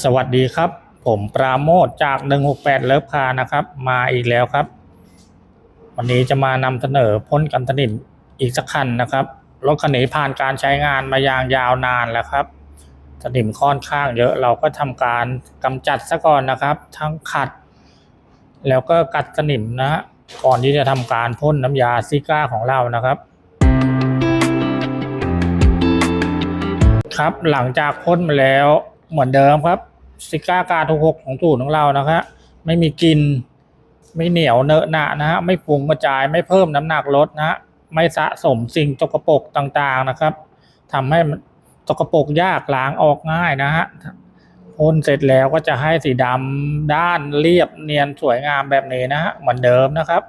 สวัสดีครับ ผมปราโมทจาก 168 เลิฟคานะครับ มาอีกแล้วครับ วันนี้จะมานำเสนอพ่นกันสนิมอีกสักคันนะครับรถคันนี้ผ่านการใช้งานมาอย่างยาวนานแล้วครับสนิมค่อนข้างเยอะเราก็ทำการกำจัดซะก่อนนะครับ ทั้งขัด แล้วก็กัดสนิมนะฮะก่อนที่จะทำการพ่นน้ำยาซิก้าของเรานะครับครับหลังจากพ่นมาแล้ว เหมือนเดิมครับซิก้ากาทุกหกของสูตรของเรานะครับ ไม่มีกลิน ไม่เหนียวเนอะหนะนะฮะไม่ฟุ้งกระจายไม่เพิ่มน้ำหนักลดนะฮะไม่สะสมสิ่งจกปรกต่างๆนะครับทำให้มันจกปรกยากล้างออกง่ายนะฮะพ่นเสร็จแล้วก็จะให้สีดำด้านเรียบเนียนสวยงามแบบนี้นะฮะเหมือนเดิมนะครับ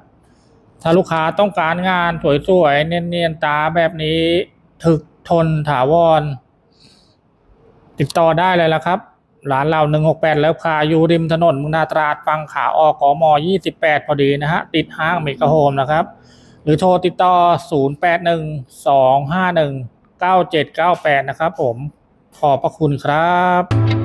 ถ้าลูกค้าต้องการงานสวยๆเนียนๆตาแบบนี้ ถึกทนถาวร ติดต่อได้เลยละครับ ร้านเราหนึ่งหกแปดแล้วคาอยู่ริมถนนมุนาตราดฟังขาออกกมยี่สิบแปดพอดีนะฮะ ติดห้างเมกะโฮมนะครับ หรือโทรติดต่อศูนย์แปดหนึ่งสองห้าหนึ่งเก้าเจ็ดเก้าแปดนะครับผมขอบพระคุณครับ